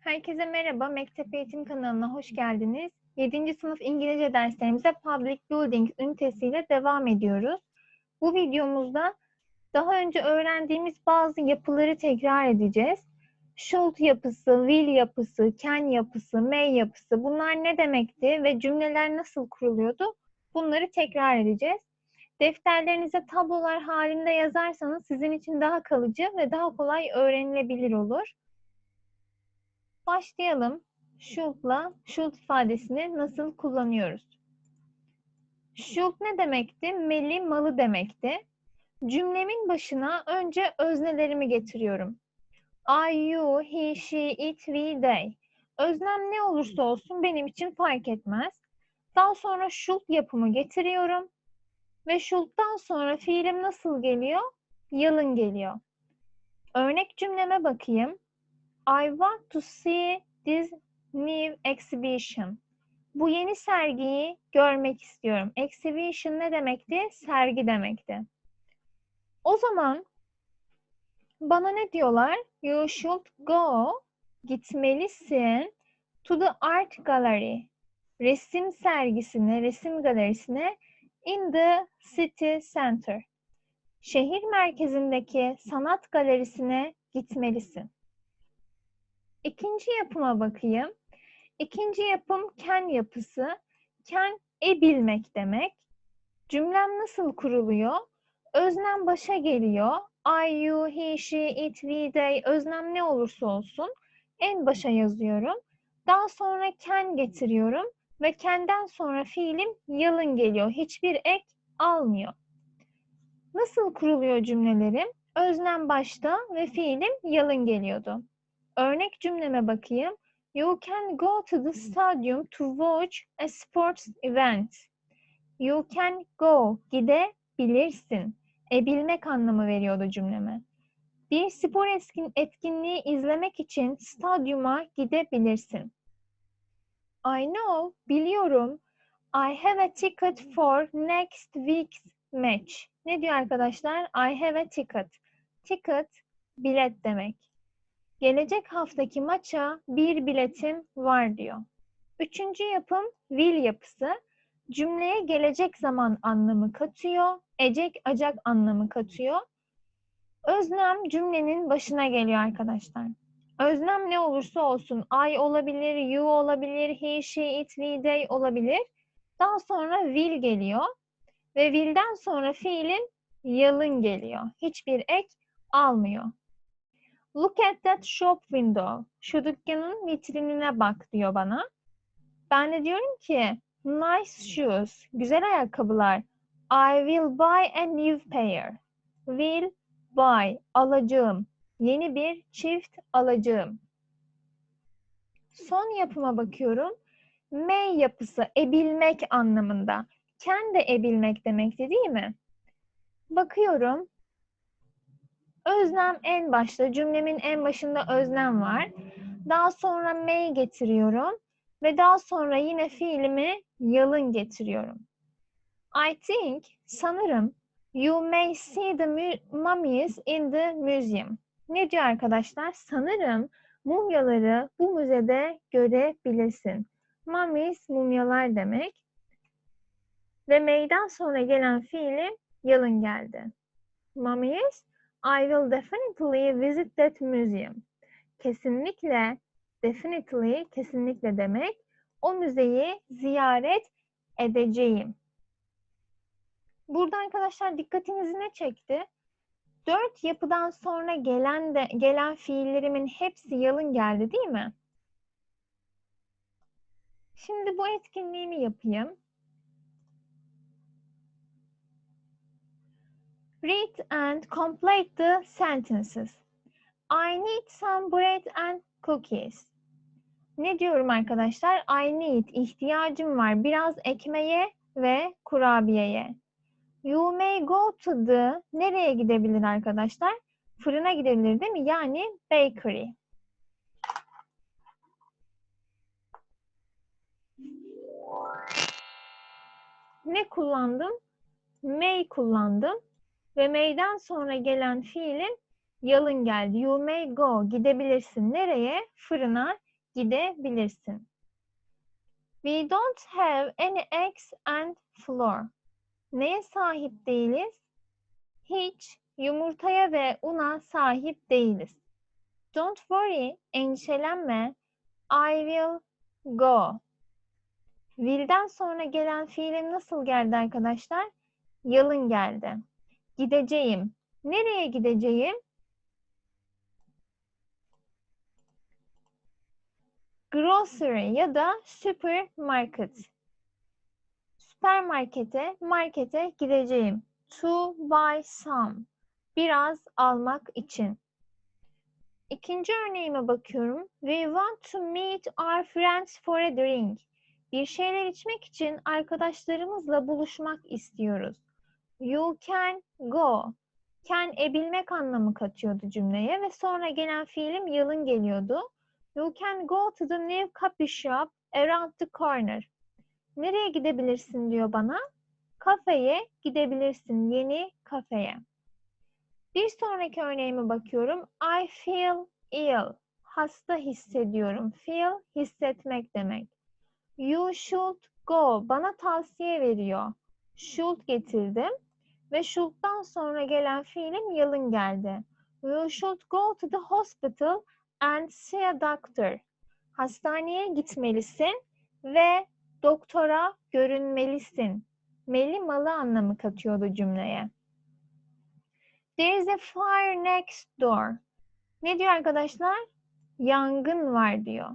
Herkese merhaba, Mektep Eğitim kanalına hoş geldiniz. 7. sınıf İngilizce derslerimize Public Buildings ünitesiyle devam ediyoruz. Bu videomuzda daha önce öğrendiğimiz bazı yapıları tekrar edeceğiz. Should yapısı, will yapısı, can yapısı, may yapısı bunlar ne demekti ve cümleler nasıl kuruluyordu? Bunları tekrar edeceğiz. Defterlerinize tablolar halinde yazarsanız sizin için daha kalıcı ve daha kolay öğrenilebilir olur. Başlayalım. Should'la should ifadesini nasıl kullanıyoruz? Should ne demekti? Meli, malı demekti. Cümlemin başına önce öznelerimi getiriyorum. I, you, he, she, it, we, they. Öznem ne olursa olsun benim için fark etmez. Daha sonra should yapımı getiriyorum. Ve should'dan sonra fiilim nasıl geliyor? Yalın geliyor. Örnek cümleme bakayım. I want to see this new exhibition. Bu yeni sergiyi görmek istiyorum. Exhibition ne demekti? Sergi demekti. O zaman bana ne diyorlar? You should go, gitmelisin to the art gallery. Resim sergisine, resim galerisine in the city center. Şehir merkezindeki sanat galerisine gitmelisin. İkinci yapıma bakayım. İkinci yapım can yapısı. Can e bilmek demek. Cümlem nasıl kuruluyor? Öznem başa geliyor. I, you, he, she, it, we, they. Öznem ne olursa olsun en başa yazıyorum. Daha sonra can getiriyorum ve can'den sonra fiilim yalın geliyor. Hiçbir ek almıyor. Nasıl kuruluyor cümlelerim? Öznem başta ve fiilim yalın geliyordu. Örnek cümleme bakayım. You can go to the stadium to watch a sports event. You can go, gidebilirsin. E bilmek anlamı veriyordu cümleme. Bir spor etkin, etkinliği izlemek için stadyuma gidebilirsin. I know, biliyorum. I have a ticket for next week's match. Ne diyor arkadaşlar? I have a ticket. Ticket, bilet demek. Gelecek haftaki maça bir biletim var diyor. Üçüncü yapım will yapısı. Cümleye gelecek zaman anlamı katıyor. Ecek acak anlamı katıyor. Özlem cümlenin başına geliyor arkadaşlar. Özlem ne olursa olsun I olabilir, you olabilir, he, she, it, we, they olabilir. Daha sonra will geliyor. Ve will'den sonra fiilin yalın geliyor. Hiçbir ek almıyor. Look at that shop window. Şu dükkanın vitrinine bak diyor bana. Ben de diyorum ki nice shoes. Güzel ayakkabılar. I will buy a new pair. Will buy. Alacağım. Yeni bir çift alacağım. Son yapıma bakıyorum. May yapısı ebilmek anlamında. Can de ebilmek demekti değil mi? Bakıyorum. Özlem en başta, cümlemin en başında özlem var. Daha sonra may getiriyorum ve daha sonra yine fiilimi yalın getiriyorum. I think, sanırım, you may see the mummies in the museum. Ne diyor arkadaşlar? Sanırım mumyaları bu müzede görebilirsin. Mummies, mumyalar demek. Ve may'den sonra gelen fiili yalın geldi. Mummies, I will definitely visit that museum. Kesinlikle, definitely, kesinlikle demek. O müzeyi ziyaret edeceğim. Burada arkadaşlar dikkatinizi ne çekti? Dört yapıdan sonra gelen de gelen fiillerimin hepsi yalın geldi değil mi? Şimdi bu etkinliğimi yapayım. Read and complete the sentences. I need some bread and cookies. Ne diyorum arkadaşlar? I need, ihtiyacım var biraz ekmeğe ve kurabiyeye. You may go to the, nereye gidebilir arkadaşlar? Fırına gidebilir değil mi? Yani bakery. Ne kullandım? May kullandım. Ve may'den sonra gelen fiilin yalın geldi. You may go, gidebilirsin. Nereye? Fırına gidebilirsin. We don't have any eggs and flour. Neye sahip değiliz? Hiç yumurtaya ve una sahip değiliz. Don't worry, endişelenme. I will go. Will'den sonra gelen fiilim nasıl geldi arkadaşlar? Yalın geldi. Gideceğim. Nereye gideceğim? Grocery ya da supermarket. Süpermarkete, markete gideceğim. To buy some. Biraz almak için. İkinci örneğime bakıyorum. We want to meet our friends for a drink. Bir şeyler içmek için arkadaşlarımızla buluşmak istiyoruz. You can go. Can ebilmek anlamı katıyordu cümleye ve sonra gelen fiilim yalın geliyordu. You can go to the new coffee shop around the corner. Nereye gidebilirsin diyor bana. Kafeye gidebilirsin. Yeni kafeye. Bir sonraki örneğime bakıyorum. I feel ill. Hasta hissediyorum. Feel hissetmek demek. You should go. Bana tavsiye veriyor. Should getirdim ve should'dan sonra gelen fiilim yalın geldi. You should go to the hospital and see a doctor. Hastaneye gitmelisin ve doktora görünmelisin. Meli malı anlamı katıyordu cümleye. There is a fire next door. Ne diyor arkadaşlar? Yangın var diyor.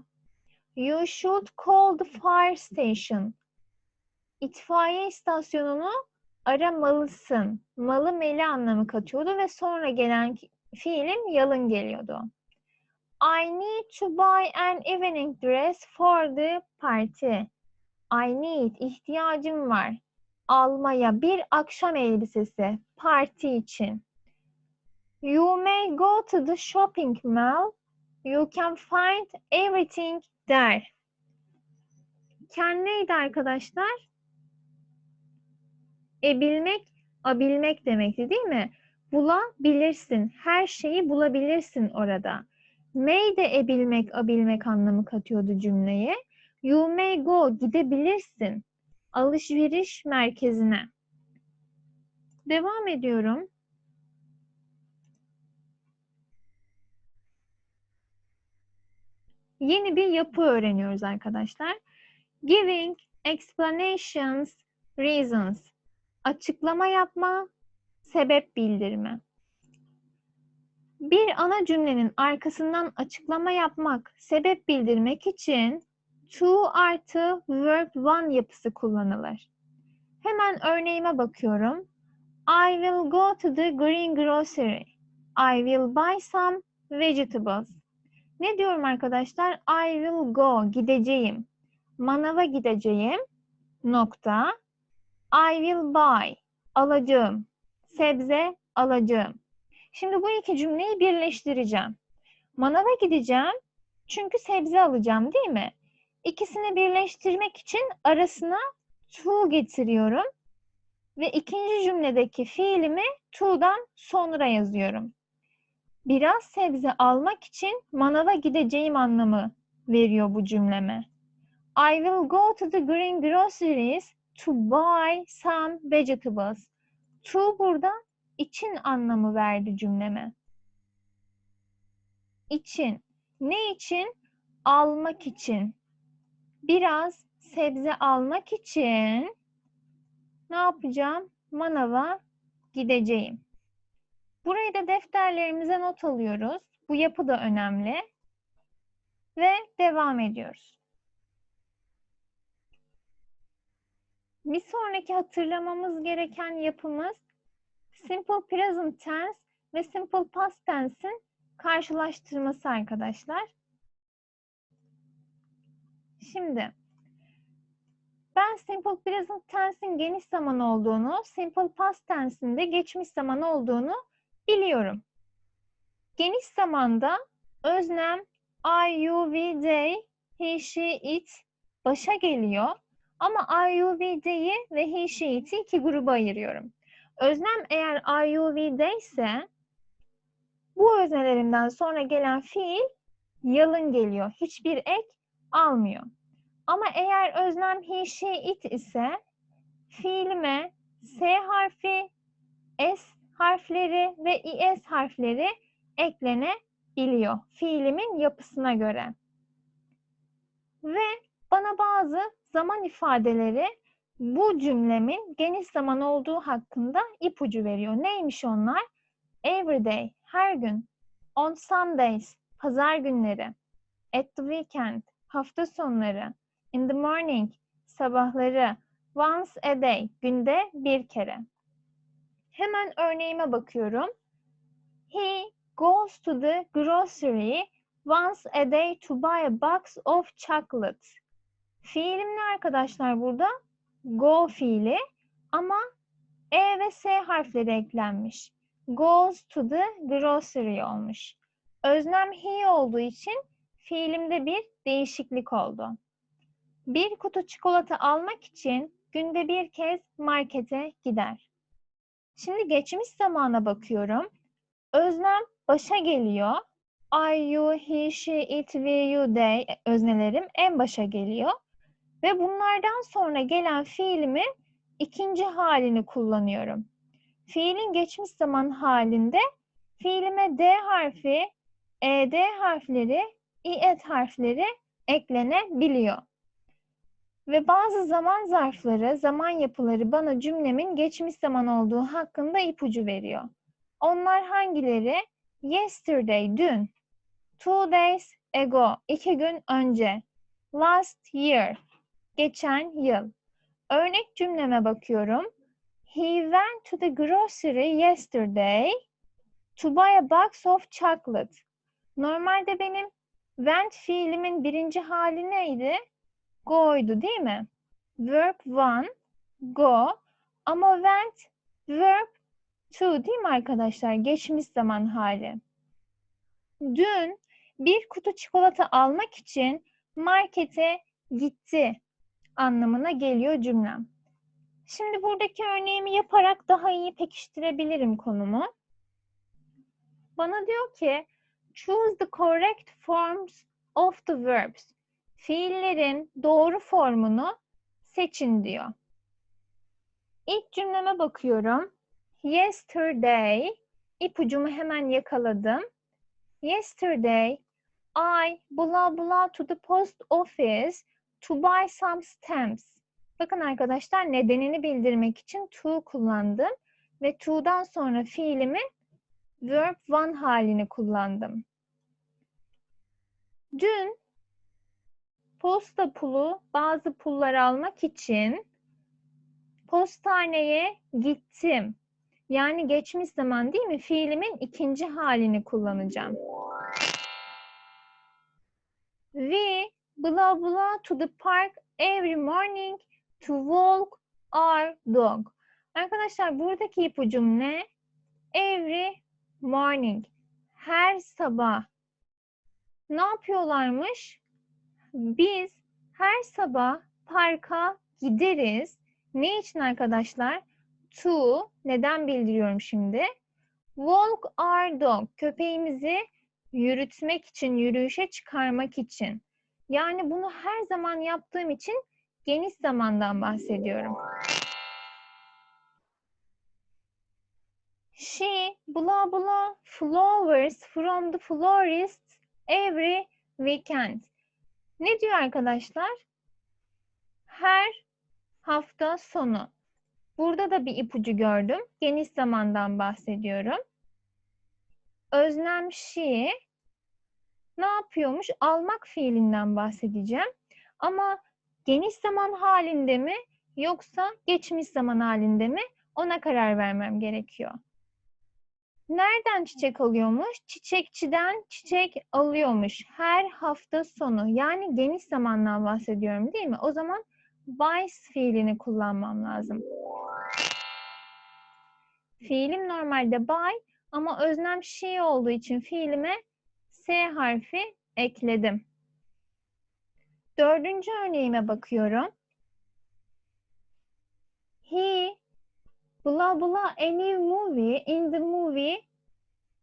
You should call the fire station. İtfaiye istasyonunu aramalısın. Malı meli anlamı katıyordu ve sonra gelen fiilim yalın geliyordu. I need to buy an evening dress for the party. I need, ihtiyacım var. Almaya bir akşam elbisesi, parti için. You may go to the shopping mall. You can find everything there. Ken neydi arkadaşlar? Ebilmek, abilmek demekti değil mi? Bulabilirsin. Her şeyi bulabilirsin orada. May de ebilmek, abilmek anlamı katıyordu cümleye. You may go, gidebilirsin. Alışveriş merkezine. Devam ediyorum. Yeni bir yapı öğreniyoruz arkadaşlar. Giving explanations, reasons. Açıklama yapma, sebep bildirme. Bir ana cümlenin arkasından açıklama yapmak, sebep bildirmek için to artı verb one yapısı kullanılır. Hemen örneğime bakıyorum. I will go to the green grocery. I will buy some vegetables. Ne diyorum arkadaşlar? I will go, gideceğim. Manava gideceğim. Nokta. I will buy, alacağım. Sebze alacağım. Şimdi bu iki cümleyi birleştireceğim. Manava gideceğim çünkü sebze alacağım değil mi? İkisini birleştirmek için arasına to getiriyorum. Ve ikinci cümledeki fiilimi to'dan sonra yazıyorum. Biraz sebze almak için manava gideceğim anlamı veriyor bu cümleme. I will go to the green groceries to buy some vegetables. To burada için anlamı verdi cümleme. İçin. Ne için? Almak için. Biraz sebze almak için ne yapacağım? Manava gideceğim. Burayı da defterlerimize not alıyoruz. Bu yapı da önemli. Ve devam ediyoruz. Bir sonraki hatırlamamız gereken yapımız Simple Present Tense ve Simple Past Tense'in karşılaştırması arkadaşlar. Şimdi ben Simple Present Tense'in geniş zaman olduğunu, Simple Past Tense'in de geçmiş zaman olduğunu biliyorum. Geniş zamanda öznem I, you, we, they, he, she, it başa geliyor. Ama I, you, we, they'i ve he, she, it'i iki gruba ayırıyorum. Öznem eğer I, you, we, they ise bu öznelerimden sonra gelen fiil yalın geliyor. Hiçbir ek almıyor. Ama eğer özlem he, she, it ise fiilime S harfi, S harfleri ve IS harfleri eklenebiliyor fiilimin yapısına göre. Ve bana bazı zaman ifadeleri bu cümlemin geniş zaman olduğu hakkında ipucu veriyor. Neymiş onlar? Every day, her gün. On Sundays, pazar günleri. At the weekend, hafta sonları. In the morning, sabahları. Once a day, günde bir kere. Hemen örneğime bakıyorum. He goes to the grocery once a day to buy a box of chocolate. Fiilim ne arkadaşlar burada? Go fiili ama E ve S harfleri eklenmiş. Goes to the grocery olmuş. Öznem he olduğu için fiilimde bir değişiklik oldu. Bir kutu çikolata almak için günde bir kez markete gider. Şimdi geçmiş zamana bakıyorum. Özlem başa geliyor. I, you, he, she, it, we, you, they öznelerim en başa geliyor. Ve bunlardan sonra gelen fiilimin ikinci halini kullanıyorum. Fiilin geçmiş zaman halinde fiilime D harfi, ED harfleri, İET harfleri eklenebiliyor. Ve bazı zaman zarfları, zaman yapıları bana cümlemin geçmiş zaman olduğu hakkında ipucu veriyor. Onlar hangileri? Yesterday, dün. Two days ago, iki gün önce. Last year, geçen yıl. Örnek cümleme bakıyorum. He went to the grocery yesterday to buy a box of chocolate. Normalde benim went fiilimin birinci hali neydi? Go'ydu değil mi? Verb one, go. Ama went, verb to değil mi arkadaşlar? Geçmiş zaman hali. Dün bir kutu çikolata almak için markete gitti anlamına geliyor cümlem. Şimdi buradaki örneğimi yaparak daha iyi pekiştirebilirim konumu. Bana diyor ki choose the correct forms of the verbs. Fiillerin doğru formunu seçin diyor. İlk cümleme bakıyorum. Yesterday ipucumu hemen yakaladım. Yesterday I blah blah to the post office to buy some stamps. Bakın arkadaşlar nedenini bildirmek için to kullandım ve to'dan sonra fiilimin verb one halini kullandım. Dün posta pulu bazı pullar almak için postaneye gittim. Yani geçmiş zaman değil mi? Fiilimin ikinci halini kullanacağım. We blah blah to the park every morning to walk our dog. Arkadaşlar buradaki ipucum ne? Every morning. Her sabah. Ne yapıyorlarmış? Biz her sabah parka gideriz. Ne için arkadaşlar? To, neden bildiriyorum şimdi? Walk our dog, köpeğimizi yürütmek için, yürüyüşe çıkarmak için. Yani bunu her zaman yaptığım için geniş zamandan bahsediyorum. She blah blah flowers from the florist every weekend. Ne diyor arkadaşlar? Her hafta sonu. Burada da bir ipucu gördüm. Geniş zamandan bahsediyorum. Özlem she ne yapıyormuş? Almak fiilinden bahsedeceğim. Ama geniş zaman halinde mi yoksa geçmiş zaman halinde mi? Ona karar vermem gerekiyor. Nereden çiçek alıyormuş? Çiçekçiden çiçek alıyormuş. Her hafta sonu. Yani geniş zamandan bahsediyorum değil mi? O zaman buys fiilini kullanmam lazım. Fiilim normalde buy ama öznem she olduğu için fiilime S harfi ekledim. Dördüncü örneğime bakıyorum. He blah blah a new movie in the movie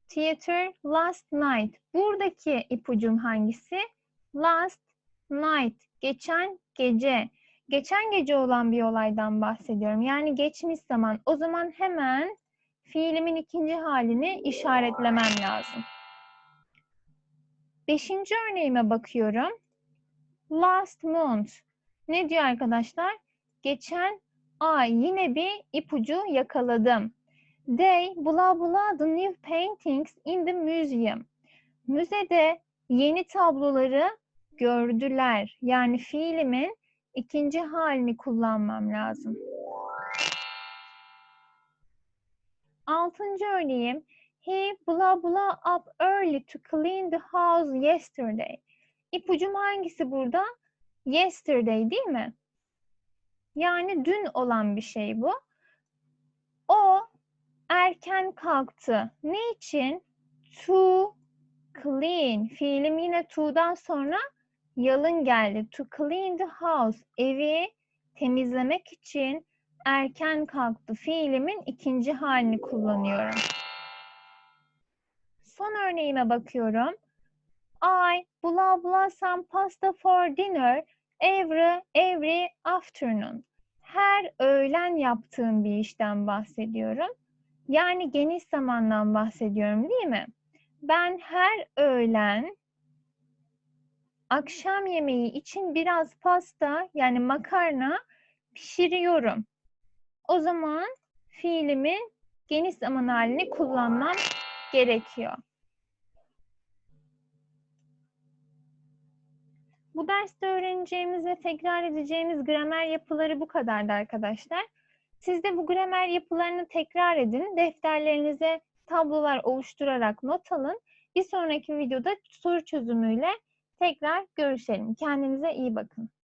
theater last night. Buradaki ipucum hangisi? Last night. Geçen gece. Geçen gece olan bir olaydan bahsediyorum. Yani geçmiş zaman. O zaman hemen fiilimin ikinci halini işaretlemem lazım. Beşinci örneğime bakıyorum. Last month. Ne diyor arkadaşlar? Geçen ay yine bir ipucu yakaladım. They blah blah the new paintings in the museum. Müzede yeni tabloları gördüler. Yani fiilimin ikinci halini kullanmam lazım. Altıncı örneğim. He blah blah up early to clean the house yesterday. İpucum hangisi burada? Yesterday değil mi? Yani dün olan bir şey bu. O erken kalktı. Ne için? To clean. Fiilim yine to'dan sonra yalın geldi. To clean the house. Evi temizlemek için erken kalktı. Fiilimin ikinci halini kullanıyorum. Son örneğime bakıyorum. I blah blah some pasta for dinner every every afternoon. Her öğlen yaptığım bir işten bahsediyorum. Yani geniş zamandan bahsediyorum değil mi? Ben her öğlen akşam yemeği için biraz pasta yani makarna pişiriyorum. O zaman fiilimin geniş zaman halini kullanmam gerekiyor. Bu derste öğreneceğimiz ve tekrar edeceğimiz gramer yapıları bu kadardı arkadaşlar. Siz de bu gramer yapılarını tekrar edin. Defterlerinize tablolar oluşturarak not alın. Bir sonraki videoda soru çözümüyle tekrar görüşelim. Kendinize iyi bakın.